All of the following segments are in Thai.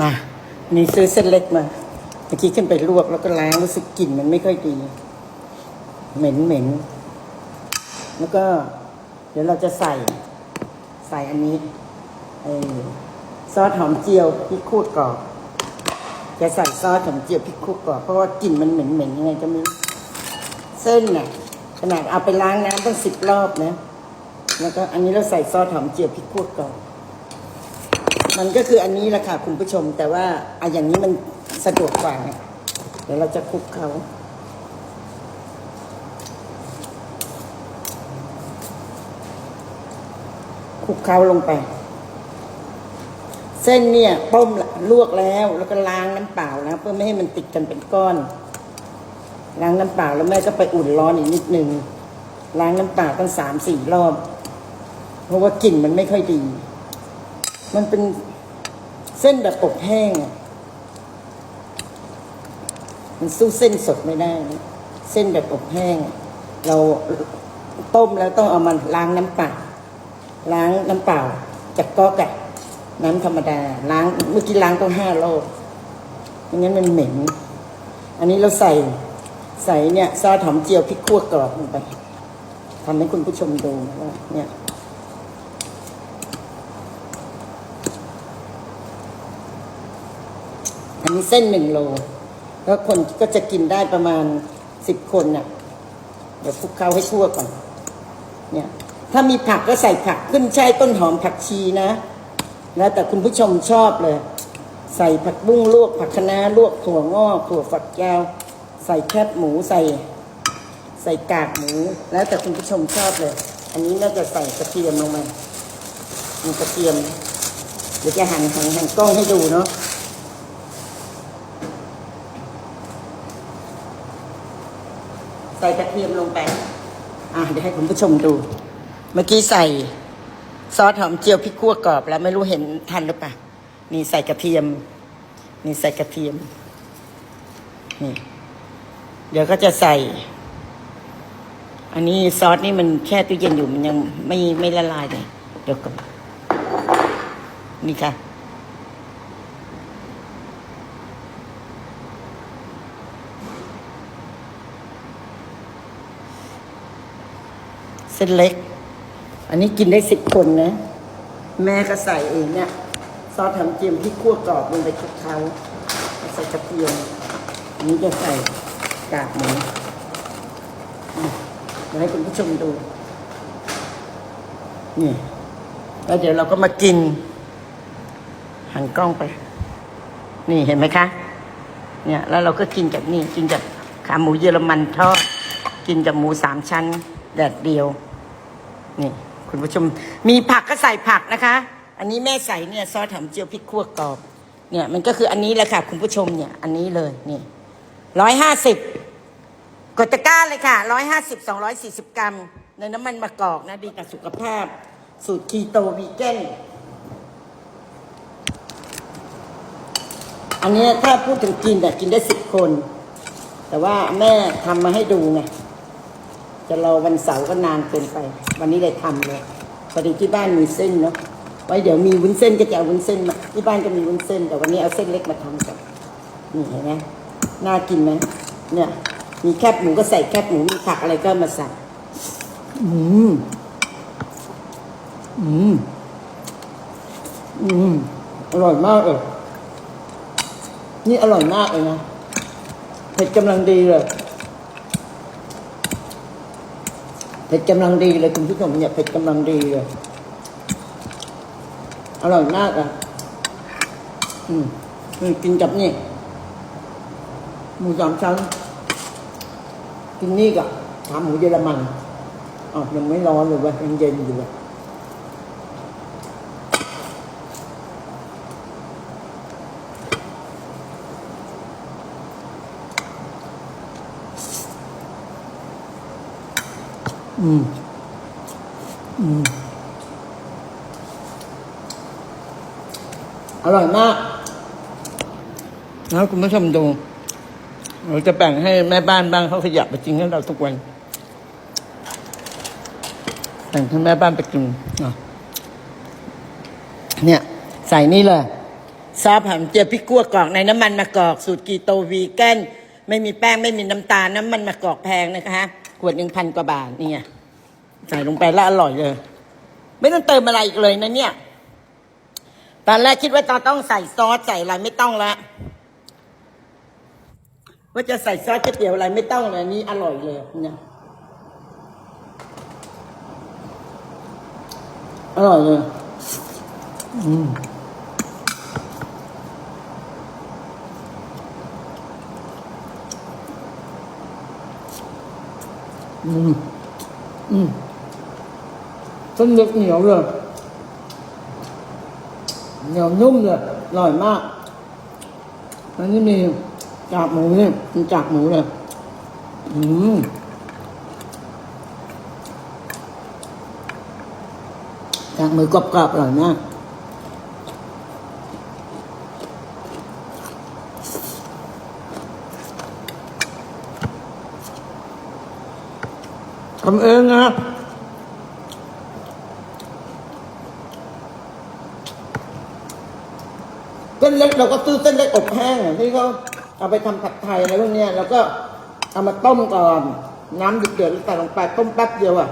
มานี่ซื้อเส้นเล็กมาเมื่อกี้ขึ้นไปลวกแล้วก็ล้างรู้สึกกลิ่นมันไม่ค่อยดี เหม็นเหม็นแล้วก็ เดี๋ยวเราจะใส่ ใส่อันนี้เอซอสหอมเจียวพริกคูดกรอบจะใส่ซอสหอมเจียวพริกคูดกรอบเพราะว่ากลิ่นมันเหม็นเหม็นๆยังไงก็ไม่เส้นน่ะขนาดเอาไปล้างน้ำตั้งสิบรอบนะแล้วก็อันนี้เราใส่ซอสหอมเจียวพริกคูดกรอบ มันก็คืออันนี้แหละค่ะคุณผู้ชม แต่ว่าอะอย่างนี้มันสะดวกกว่าไงเดี๋ยวเราจะคลุกเขาคลุกเขาลงไป เส้นเนี่ยต้มลวกแล้วแล้วก็ล้างน้ำเปล่าแล้วเพื่อไม่ให้มันติดกันเป็นก้อน ล้างน้ำเปล่าแล้วแม่ก็ไปอุ่นร้อนอีกนิดนึงล้างน้ำเปล่าตั้งสามสี่รอบ เพราะว่ากลิ่นมันไม่ค่อยดี มันเป็นเส้นแบบอบแห้ง มันสู้เส้นสดไม่ได้ เส้นแบบอบแห้ง เราต้มแล้วต้องเอามันล้างน้ำเปล่าล้างน้ำเปล่าจากก๊อกอะน้ำธรรมดา ล้างเมื่อกี้ล้างต้องห้ารอบไม่งั้นมันเหม็น อันนี้เราใส่ใส่เนี่ยซอสหอมเจียวพริกขั่วกรอบลงไปทำให้คุณผู้ชมดูว่าเนี่ย อันนี้เส้นหนึ่งโล แล้วคนก็จะกินได้ประมาณสิบคนน่ะ เดี๋ยวคลุกเคล้าให้ทั่วก่อน เนี่ย ถ้ามีผักก็ใส่ผักขึ้นช่ายต้นหอมผักชีนะ แล้วแต่คุณผู้ชมชอบเลย ใส่ผักบุ้งลวกผักคะน้าลวกถั่วงอกถั่วฝักยาว ใส่แคบหมูใส่ ใส่กากหมู แล้วแต่คุณผู้ชมชอบเลย อันนี้น่าจะใส่กระเทียมลงมามีกระเทียมเดี๋ยวจะหั่นหั่นหั่นกล้องให้ดูเนาะ ส่กระเทียมลงไป อะเดี๋ยวให้คุณผู้ชมดู เมื่อกี้ใส่ซอสหอมเจียวพริกขั่วกรอบ แล้วไม่รู้เห็นทันหรือเปล่า นี่ใส่กระเทียม นี่ใส่กระเทียม นี่ เดี๋ยวก็จะใส่ อันนี้ซอสนี่มันแช่ตู้เย็นอยู่มันยังไม่ไม่ละลายเลย เดี๋ยวก่อนนี่ค่ะ เส้นเล็ก อันนี้กินได้สิบคนนะ แม่ก็ใส่เองเนี่ยซอสทำเจียมที่คั่วกรอบลงไปคลุกเคล้าใส่กระเทียมอันนี้จะใส่กากหมูมเดี๋ยวให้คุณผู้ชมดู นี่ แล้วเดี๋ยวเราก็มากิน หันกล้องไป นี่เห็นไหมคะ เนี่ย แล้วเราก็กินกับนี่ กินกับขาหมูเยอรมันทอด กินกับหมูสามชั้นแดดเดียว นี่ คุณผู้ชมมีผักก็ใส่ผักนะคะ อันนี้แม่ใส่เนี่ยซอสหอมเจียวพริกขั่วกรอบเนี่ยมันก็คืออันนี้แหละค่ะ คุณผู้ชมเนี่ย อันนี้เลยนี่ร้อยห้าสิบกดตะกร้าเลยค่ะร้อยห้าสิบสองร้อยสี่สิบกรัม ในน้ำมันมะกอกนะดีต่อสุขภาพ สูตรคีโตวีแกนอันนี้ถ้าพูดถึงกินแต่กินได้สิบคน แต่ว่าแม่ทำมาให้ดูไง จะรอวันเสาร์ก็นานเกินไป วันนี้เลยทำเลยพอดีที่บ้านมีเส้นเนาะไว้เดี๋ยวมีวุ้นเส้นก็จะเอาวุ้นเส้นมาที่บ้านก็มีวุ้นเส้น แต่วันนี้เอาเส้นเล็กมาทำกันนี่เห็นไหมน่ากินไหมเนี่ย มีแคบหมูก็ใส่แคบหมูมีผักอะไรก็มาใส่อืมอืมอืมอร่อยมากเออนี่อร่อยมากเลยนะเผ็ดกำลังดีเลย เผ็ดกำลังดีเลยคุณผู้ชมเนี่ยเผ็ดกำลังดีเลยอร่อยมากอะอืมอืมกินกับนี่หมูสามชั้น กินนี่กับขาหมูเยอรมันอ๋อยังไม่ร้อนเลยเวะยังเย็นอยู่เลย อืม อืม อร่อยมากแล้วคุณผู้ชมดู เราจะแบ่งให้แม่บ้านบ้างเขาขยับไปกินให้เราทุกวัน แบ่งให้แม่บ้านไปกินเนี่ย ใส่นี่เลยซอสหอมเจียวพริกกัวกรอกในน้ำมันมะกอก สูตรกีโตวีแกนไม่มีแป้ง ไม่มีน้ำตาล น้ำมันมะกอกแพงนะคะขวดหนึ่งพันกว่าบาทเนี่ไง ใส่ลงไปแล้วอร่อยเลย ไม่ต้องเติมอะไรอีกเลยนะเนี่ย ตอนแรกคิดว่าตอนต้องใส่ซอสใส่อะไรไม่ต้องละว่าจะใส่ซอสก๋วยเตี๋ยวอะไรไม่ต้องเลยอันนี่อร่อยเลยเนี่ยอร่อยเลยอืมอืม เส้นเล็กเหนียวเลยเหนียวนุ่มเลยอร่อยมากอันนี้มีกากหมูเนี่ยมีกากหมูเลยอืมกากหมูกรอบๆอร่อยมากทำเองนะ เราก็ซื้อเส้นเล็กอบแห้งที่เขาเอาไปทำผัดไทยอะไรพวกเนี้ยแล้วก็เอามาต้มก่อน น้ำเดือดๆใส่ลงไปต้มแป๊บเดียวอะ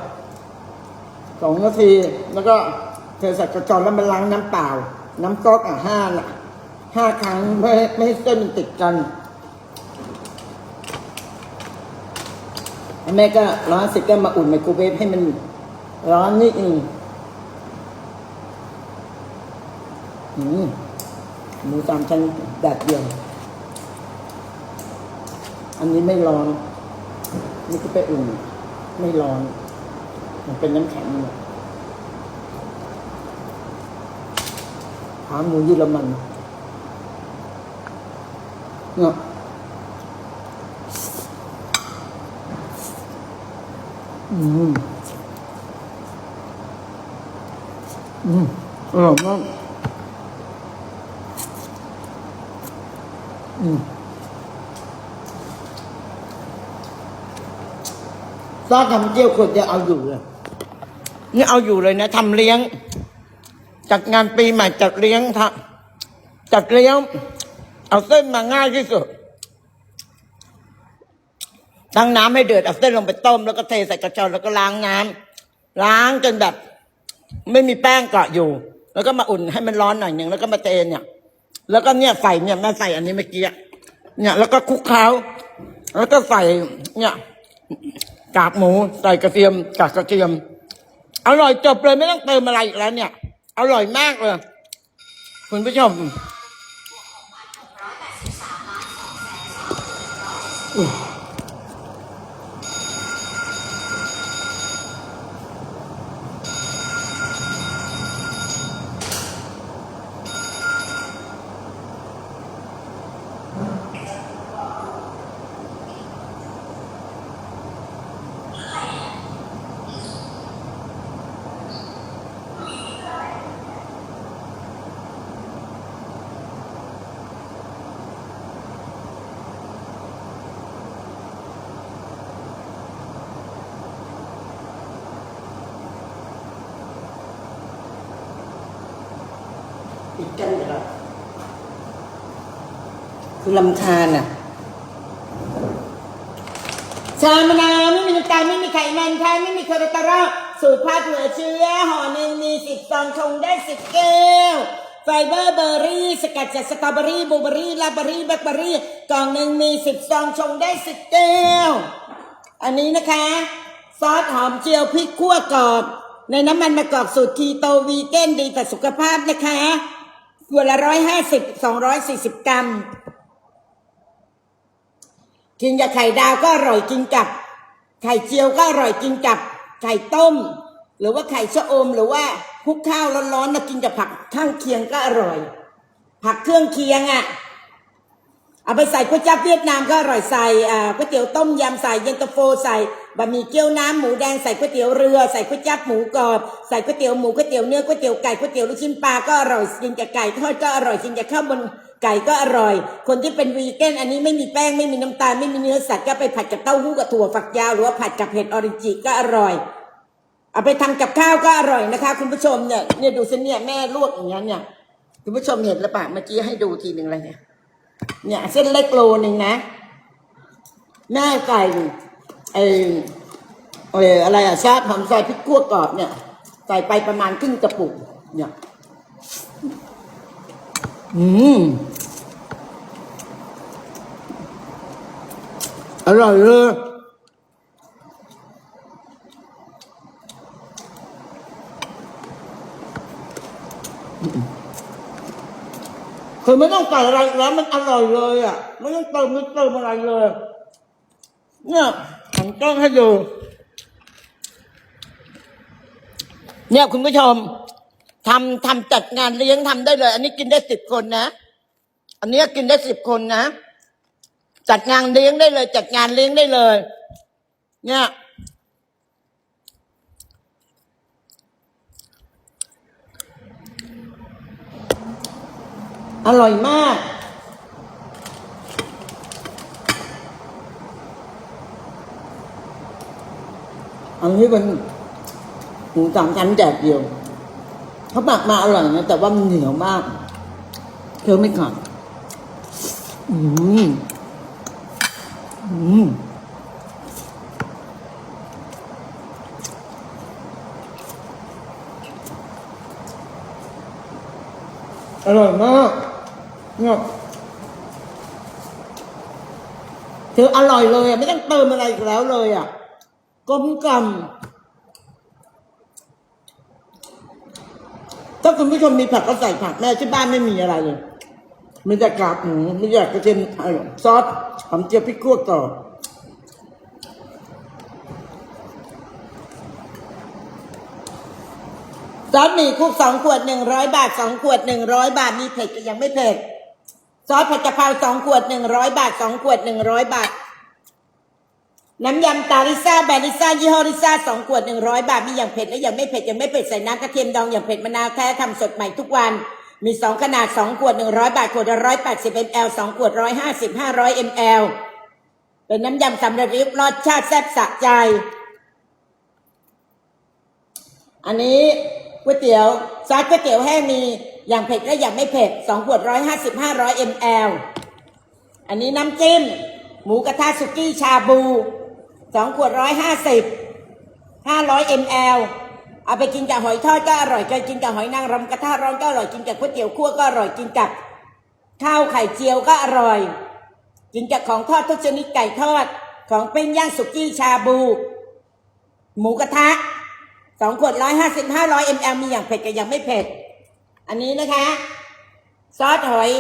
สองนาทีแล้วก็เทใส่กระจอนแล้วมาล้างน้ำเปล่า น้ำก๊อกอะห้าน่ะห้าครั้งไม่ให้ไม่ให้เส้นมันติดกันแม่ก็ร้อนเสร็จก็มาอุ่นไมโครเวฟให้มันร้อนนิดนึงอืม หมูสามชั้นแบบเดียว อันนี้ไม่ร้อน นี่ก็ไปอุ่น ไม่ร้อน มันเป็นน้ำแข็งหมดขาหมูเยอรมันเนาะอืม อืมอร่อยมาก อืม ซอสทำเจียวควรจะเอาอยู่เลยนี่เอาอยู่เลยนะทำเลี้ยง จัดงานปีใหม่จัดเลี้ยงทำจัดเลี้ยง เอาเส้นมาง่ายที่สุดตั้งน้ำให้เดือดเอาเส้นลงไปต้ม แล้วก็เทใส่กระชอนแล้วก็ล้างน้ำล้างจนแบบ ไม่มีแป้งเกาะอยู่ แล้วก็มาอุ่นให้มันร้อนหน่อยหนึ่งแล้วก็มาเทเนี่ย แล้วก็เนี่ยใส่เนี่ยแม่ใส่อันนี้เมื่อกี้เนี่ยแล้วก็คลุกเคล้า แล้วก็ใส่เนี่ยกากหมูใส่กระเทียมกากกระเทียม อร่อยจบเลยไม่ต้องเติมอะไรอีกแล้วเนี่ย อร่อยมากเลย คุณผู้ชมอ กันเหรอคือลำคาญอะชามะนาวไม่มีน้ำตาลไม่มีไขมันค่ะไม่มีคอเลสเตอรอลสูตรพัดเหลือเชื้อห่อหนึ่งมีสิบซองชงได้สิบแก้วไฟเบอร์เบอร์รี่สกัดจากสตรอเบอรี่บลูเบอร์รี่ลาเบอรี่แบล็คเบอรี่กล่องหนึ่งมีสิบซองชงได้สิบแก้วอันนี้นะคะ ซอสหอมเจียวพริกขั่วกรอบ ในน้ำมันมะกอกสูตรคีโตวีเกนดีต่อสุขภาพนะคะ ขวดละร้อยห้าสิบสองร้อยสี่สิบกรัม กินกับไข่ดาวก็อร่อยกินกับ ไข่เจียวก็อร่อยกินกับ ไข่ต้ม หรือว่าไข่ชะอม หรือว่าคลุกข้าวร้อนๆมากินกับผักข้างเคียงก็อร่อย ผักเครื่องเคียงอะ่ะ เอาไปใส่ก๋วยจั๊บเวียดนามก็อร่อยใส่ก๋วยเตี๋ยวต้มยำใส่เย็นตาโฟใส่บะหมี่เกี๊ยวน้ำหมูแดงใส่ก๋วยเตี๋ยวเรือใส่ก๋วยจั๊บหมูกรอบใส่ก๋วยเตี๋ยวหมูก๋วยเตี๋ยวเนื้อก๋วยเตี๋ยวไก่ก๋วยเตี๋ยวลูกชิ้นปลาก็อร่อยกินกับไก่ทอดก็อร่อยกินกับข้าวบนไก่ก็อร่อย คนที่เป็นวีแกนอันนี้ไม่มีแป้งไม่มีน้ำตาลไม่มีเนื้อสัตว์ก็ไปผัดกับเต้าหู้กับถั่วฝักยาวหรือว่าผัดกับเห็ดออริจิก็อร่อย เอาไปทำกับข้าวก็อร่อยนะคะ คุณผู้ชมเนี่ยเนี่ยดูสิเนี่ยแม่ลวกอย่างนี้ยเนี่ยคุณผู้ชมเห็นหรือเปล่าเมื่อกี้ให้ดูทีหนึ่งอะไรเนี่ย เนี่ยเส้นเล็กโลหนึ่งนะ แม่ใส่ไอเอออะไรอะชาบหอมซอยพริกขั่วกรอบเนี่ย ใส่ไปประมาณครึ่งกระปุก เนี่ย อืมอร่อยเลย คือไม่ต้องใส่อะไรแล้วมันอร่อยเลยอะ ไม่ต้องเติมไม่เติมอะไรเลย เนี่ยผมต้องให้ดูเนี่ยคุณผู้ชมทำทำจัดงานเลี้ยงทำได้เลย อันนี้กินได้สิบคนนะ อันนี้กินได้สิบคนนะ จัดงานเลี้ยงได้เลย จัดงานเลี้ยงได้เลย เนี่ย อร่อยมาก อันนี้เป็นหมูสามชั้นแดดเดียว เขาหมักมาอร่อยนะ แต่ว่ามันเหนียวมากเคี้ยวไม่ขาดอืมอืมอร่อยมาก เนี่ยคืออร่อยเลยอะไม่ต้องเติมอะไรอีกแล้วเลยอะกลมกล่อมถ้าคุณผู้ชมมีผักก็ใส่ผักแม่ที่บ้านไม่มีอะไรเลยมีแต่กากหมูมีแต่กระเทียมซอสหอมเจียวพริกขั่วกรอซอสหมี่คุกสองขวดหนึ่งร้อยบาทสองขวดหนึ่งร้อยบาท มีเผ็ดกับยังไม่เผ็ด ซอสผัดกะเพราสองขวดหนึ่งร้อยบาทสองขวดหนึ่งร้อยบาท น้ำยำตาลิซ่าแบลลิซ่ายี่ห้อลิซ่าสองขวดหนึ่งร้อยบาท มีอย่างเผ็ดและอย่างไม่เผ็ด อย่างไม่เผ็ดใส่น้ำกระเทียมดองอย่างเผ็ดมะนาวแท้ทำสดใหม่ทุกวัน มีสองขนาดสองขวดหนึ่งร้อยบาท ขวดละร้อยแปดสิบมลสองขวดร้อยห้าสิบห้าร้อยมลเป็นน้ำยำสำเร็จรูปรสชาติแซ่บสะใจ อันนี้ก๋วยเตี๋ยวซอสก๋วยเตี๋ยวแห้งมี อย่างเผ็ดและอย่างไม่เผ็ดสองขวดร้อยห้าสิบห้าร้อยมลอันนี้น้ำจิ้ม หมูกระทะสุกี้ชาบูสองขวดร้อยห้าสิบห้าร้อยมลเอาไปกินกับหอยทอดก็อร่อยกินกับหอยนางรมกระทะร้อนก็อร่อยกินกับก๋วยเตี๋ยวคั่วก็อร่อยกินกับข้าวไข่เจียวก็อร่อย กินกับของทอดทุกชนิดไก่ทอด ของเป็นย่างสุกี้ชาบู หมูกระทะสองขวดร้อยห้าสิบห้าร้อยมลมีอย่างเผ็ดกับอย่างไม่เผ็ด อันนี้นะคะ ซอสหอย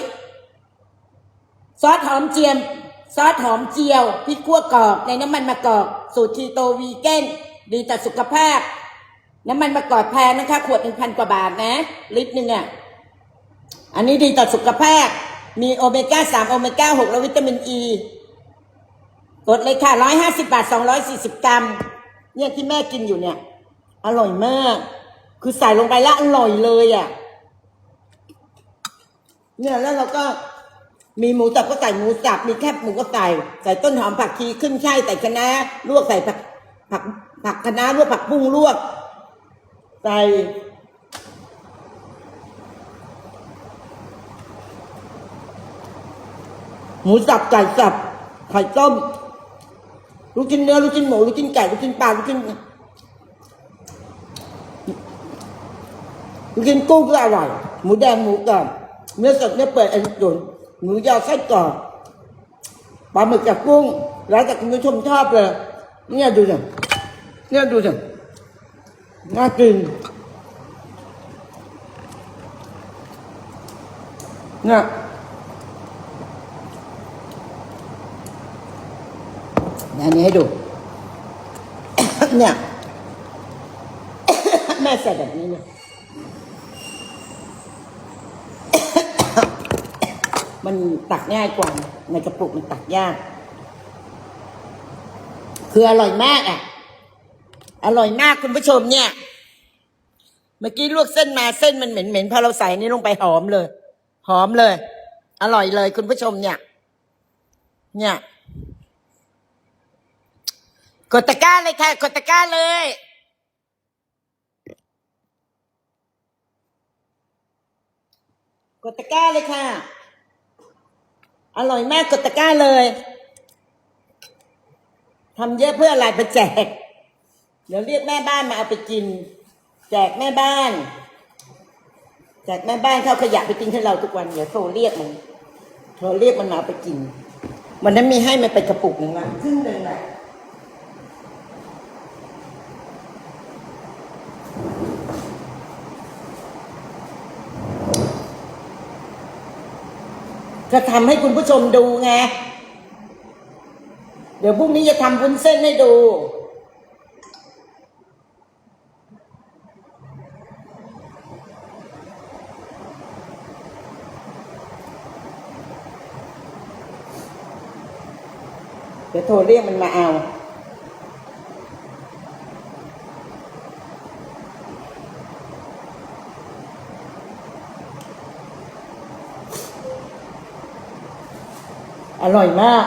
ซอสหอมเจียม ซอสหอมเจียวพริกขั่วกรอบในน้ำมันมะกอกสูตรคีโตวีแกนดีต่อสุขภาพ น้ำมันมะกอกแพงนะคะ ขวดหนึ่งพันกว่าบาทนะ ลิตรหนึ่งอะ อันนี้ดีต่อสุขภาพ มีโอเมก้าสามโอเมก้าหกและวิตามินอีกดเลยค่ะร้อยห้าสิบาทสองร้อยสี่สิบกรัม เนี่ยที่แม่กินอยู่เนี่ย อร่อยมาก คือใส่ลงไปแล้วอร่อยเลยอะ เนี่ยแล้วเราก็มีหมูสับก็ใส่หมูสับมีแคบหมูก็ใส่ใส่ต้นหอมผักชีขึ้นช่ายใส่คะน้าลวกใส่ผักผักผักคะน้าลวกผักบุ้งลวก ใส่หมูสับไก่สับไข่ต้มลูกชิ้นเนื้อลูกชิ้นหมูลูกชิ้นไก่ลูกชิ้นปลาลูกชิ้นลูกชิ้นกุ้งก็อร่อยหมูแดงหมูกรอบ เนื้อสดเนื้อเปื่อยอันตุ๋นหมูยอไส้กรอบปลาหมึกกับกุ้ง แล้วแต่คุณผู้ชมชอบเลย เนี่ยดูสิเนี่ยดูสิน่ากินเนี่ยอันนี้ให้ดู เนี่ย แม่ใส่แบบนี้เนี่ย มันตักง่ายกว่าในกระปุกมันตักยาก คืออร่อยมากอะ อร่อยมากคุณผู้ชมเนี่ย เมื่อกี้ลวกเส้นมาเส้นมันเหม็นเหม็นพอเราใส่นี่ลงไปหอมเลย หอมเลย อร่อยเลย คุณผู้ชมเนี่ย เนี่ยกดตะกร้าเลยค่ะกดตะกร้าเลยกดตะกร้าเลยค่ะ อร่อยมากกดตะกร้าเลยทำเยอะเพื่ออะไรไปแจก เดี๋ยวเรียกแม่บ้านมาเอาไปกิน แจกแม่บ้าน แจกแม่บ้านเขาขยะไปกินให้เราทุกวันเดี๋ยวโทรเรียกมันโทรเรียกมันมาเอาไปกินวันนั้นมีให้มันไปกระปุกหนึ่งละครึ่งหนึ่งแหละ ก็ทำให้คุณผู้ชมดูไง เดี๋ยวพรุ่งนี้จะทำวุ้นเส้นให้ดู เดี๋ยวโทรเรียกมันมาเอา อร่อยมาก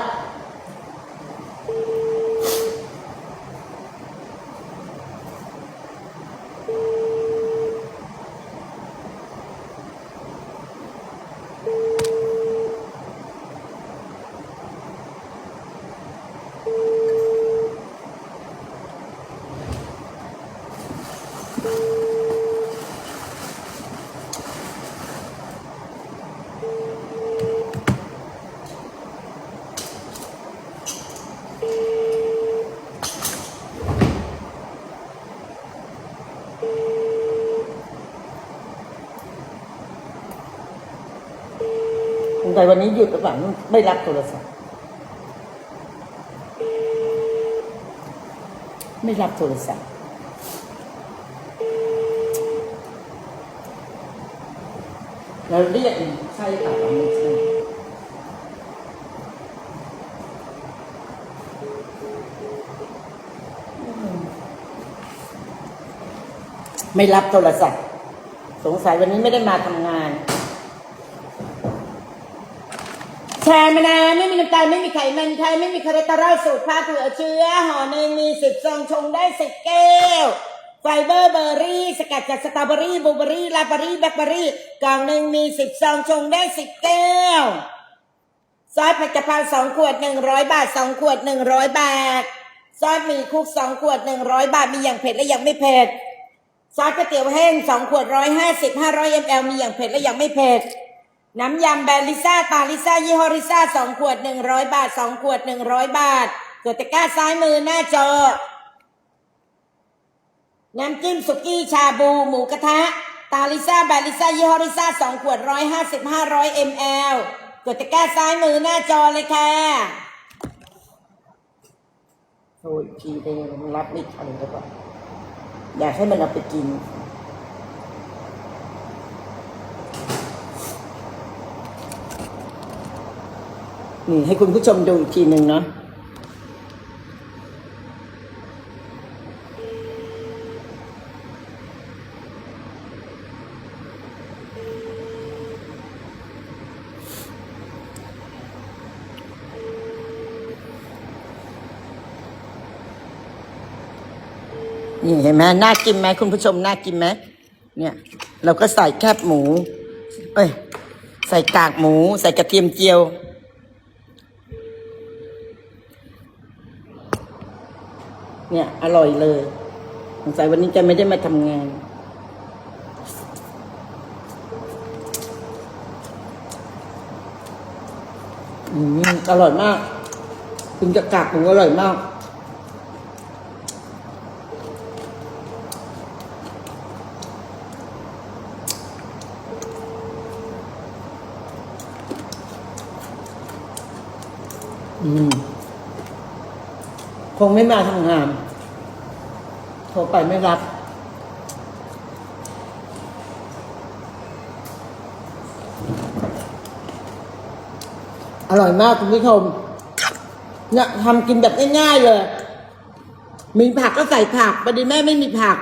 สงสัยวันนี้หยุดหรือเปล่าไม่รับโทรศัพท์ ไม่รับโทรศัพท์ เราเรียกอีกใช่ค่ะไม่ใช่ไม่รับโทรศัพท์ สงสัยวันนี้ไม่ได้มาทำงาน แชร์มานาไม่มีน้ำตาลไม่มีไขมันไทยไม่มีคอเลสเตอรอลสูตรผ้าเผื่อเชื้อห่อหนึ่งมีสิบซองชงได้สิบแก้วไฟเบอร์เบอร์รี่ สกัดจากสตรอเบอรี่บลูเบอรี่ลาเบอรี่แบล็คเบอรี่กล่องหนึ่งมีสิบซองชงได้สิบแก้วซอสผัดกะเพราสองขวดหนึ่งร้อยบาทสองขวดหนึ่งร้อยบาทซอสหมี่คุกสองขวดหนึ่งร้อยบาทมีอย่างเผ็ดและอย่างไม่เผ็ดซอสก๋วยเตี๋ยวแห้งสองขวดร้อยห้าสิบห้าร้อยมลมีอย่างเผ็ดและอย่างไม่เผ็ด น้ำยำแบรนด์ลิซ่าตาลิซ่ายี่ห้อลิซ่าสองขวดหนึ่งร้อยบาทสองขวดหนึ่งร้อยบาทกดตะกร้าซ้ายมือหน้าจอ น้ำจิ้มสุกี้ชาบูหมูกระทะ ตาลิซ่าแบรนด์ลิซ่ายี่ห้อลิซ่าสองขวดร้อยห้าสิบห้าร้อยมลกดตะกร้าซ้ายมือหน้าจอเลยค่ะโอ้ยทีเดียวรับไม่ทันแล้วก็อยากให้มันเอาไปกิน นี่ให้คุณผู้ชมดูอีกทีหนึ่งเนาะนี่เห็นไหมน่ากินไหมคุณผู้ชมน่ากินไหมเนี่ย เราก็ใส่แคบหมู เอ้ย ใส่กากหมู ใส่กระเทียมเจียว เนี่ย อร่อยเลยสงสัยวันนี้แกไม่ได้มาทำงาน อืมอร่อยมากคุณจะกากหมูอร่อยมากอืมคงไม่มาทำงาน โทรไปไม่รับ อร่อยมากคุณผู้ชมเนี่ยทำกินแบบง่ายๆเลย มีผักก็ใส่ผักประเดี๋ยวแม่ไม่มีผัก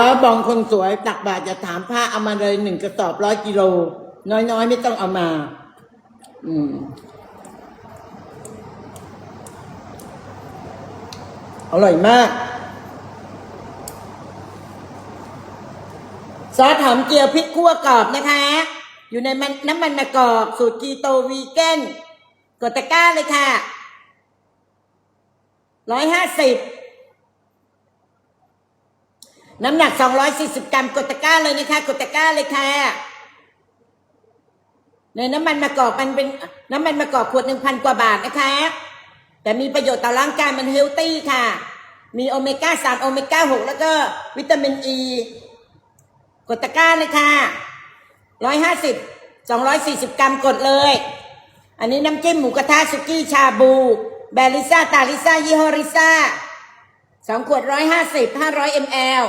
ล้อบองคนสวยตักบาตรจะถามผ้าเอามาเลยหนึ่งกระสอบร้อยกิโล น้อยๆ ไม่ต้องเอามา อืมอร่อยมาก ซอสหอมเจียวพริกขั่วกรอบนะคะ อยู่ในมันน้ำมันมะกอกสูตรกีโตวีแกนกดตะกร้าเลยค่ะร้อยห้าสิบ น้ำหนักสองร้อยสี่สิบกรัมกดตะกร้าเลยนะคะกดตะกร้าเลยค่ะในน้ำมันมะกอกมันเป็นน้ำมันมะกอกขวดหนึ่งพันกว่าบาทนะคะ แต่มีประโยชน์ต่อร่างกายมันเฮลตี้ค่ะ มีโอเมก้าสามโอเมก้าหกแล้วก็วิตามินอ e. ีกดตะกร้าเลยค่ะร้อยห้าสิบสองร้อยสี่สิบกรัมกดเลย อันนี้น้ำจิ้มหมูกระทะสุกี้ชาบู แบริซ่าตาลิซ่ายี่ห้อริซ่า สองขวดร้อยห้าสิบห้าร้อยมล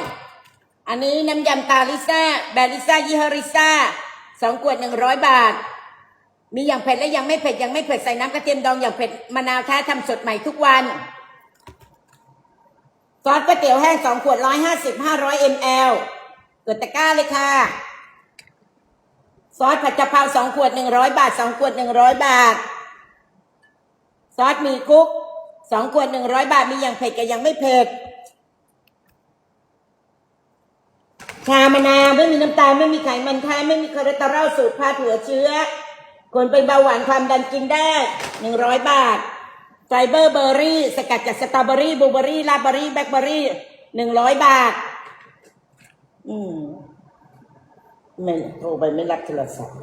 อันนี้น้ำยำตาลิซ่าแบลิซ่ายี่ห้อริซ่าสองขวดหนึ่งร้อยบาท มีอย่างเผ็ดและยังไม่เผ็ดยังไม่เผ็ดใส่น้ำกระเทียมดองอย่างเผ็ดมะนาวแท้ทำสดใหม่ทุกวันซอสก๋วยเตี๋ยวแห้งสองขวดร้อยห้าสิบห้าร้อยมลเกดตะกร้าเลยค่ะ ซอสผัดกะเพราสองขวดหนึ่งร้อยบาทสองขวดหนึ่งร้อยบาท ซอสหมีคุก สองขวดหนึ่งร้อยบาทมีอย่างเผ็ดกับยังไม่เผ็ดชามะนาวไม่มีน้ำตาลไม่มีไขมันแท้ไม่มีคอเลสเตอรอลสูตรพาถั่วเชื้อ คนเป็นเบาหวานความดันกินได้หนึ่งร้อยบาทไฟเบอร์เบอร์รี่ สกัดจากสตรอเบอรี่บลูเบอรี่ลาเบอรี่แบล็คเบอรี่หนึ่งร้อยบาท อืมไม่โทรไปไม่รับโทรศัพท์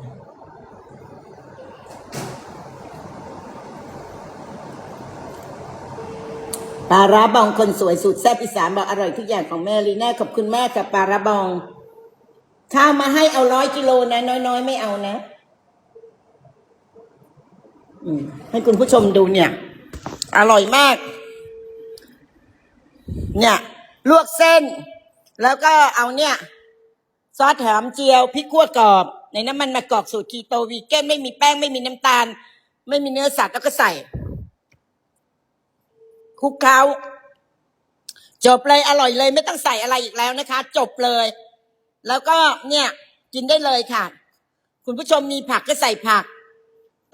ปลาร้าบองคนสวยสูตรแซ่บอีสานบอกอร่อยทุกอย่างของแม่ลีน่าขอบคุณแม่กับปลาร้าบอง ข้าวมาให้เอาร้อยกิโลนะ น้อยๆ ไม่เอานะให้คุณผู้ชมดูเนี่ย อร่อยมาก เนี่ย ลวกเส้น แล้วก็เอาเนี่ย ซอสหอมเจียวพริกขั่วกรอบ ในน้ำมันมะกอกสูตรคีโตวีแกนไม่มีแป้งไม่มีน้ำตาล ไม่มีเนื้อสัตว์แล้วก็ใส่ คลุกเคล้าจบเลยอร่อยเลย ไม่ต้องใส่อะไรอีกแล้วนะคะ จบเลย แล้วก็เนี่ย กินได้เลยค่ะ คุณผู้ชมมีผักก็ใส่ผัก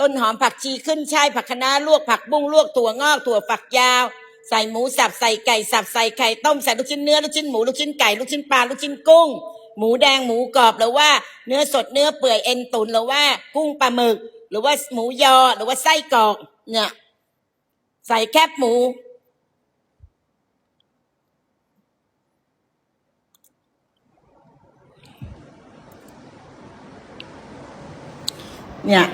ต้นหอมผักชีขึ้นช่ายผักคะน้าลวกผักบุ้งลวกถั่วงอกถั่วฝักยาว ใส่หมูสับใส่ไก่สับใส่ไข่ต้มใส่ลูกชิ้นเนื้อลูกชิ้นหมูลูกชิ้นไก่ลูกชิ้นปลาลูกชิ้นกุ้ง หมูแดงหมูกรอบหรือว่า เนื้อสดเนื้อเปื่อยเอ็นตุนหรือว่า กุ้งปลาหมึก หรือว่าหมูยอหรือว่าไส้กรอกเนี่ย ใส่แคบหมู เนี่ย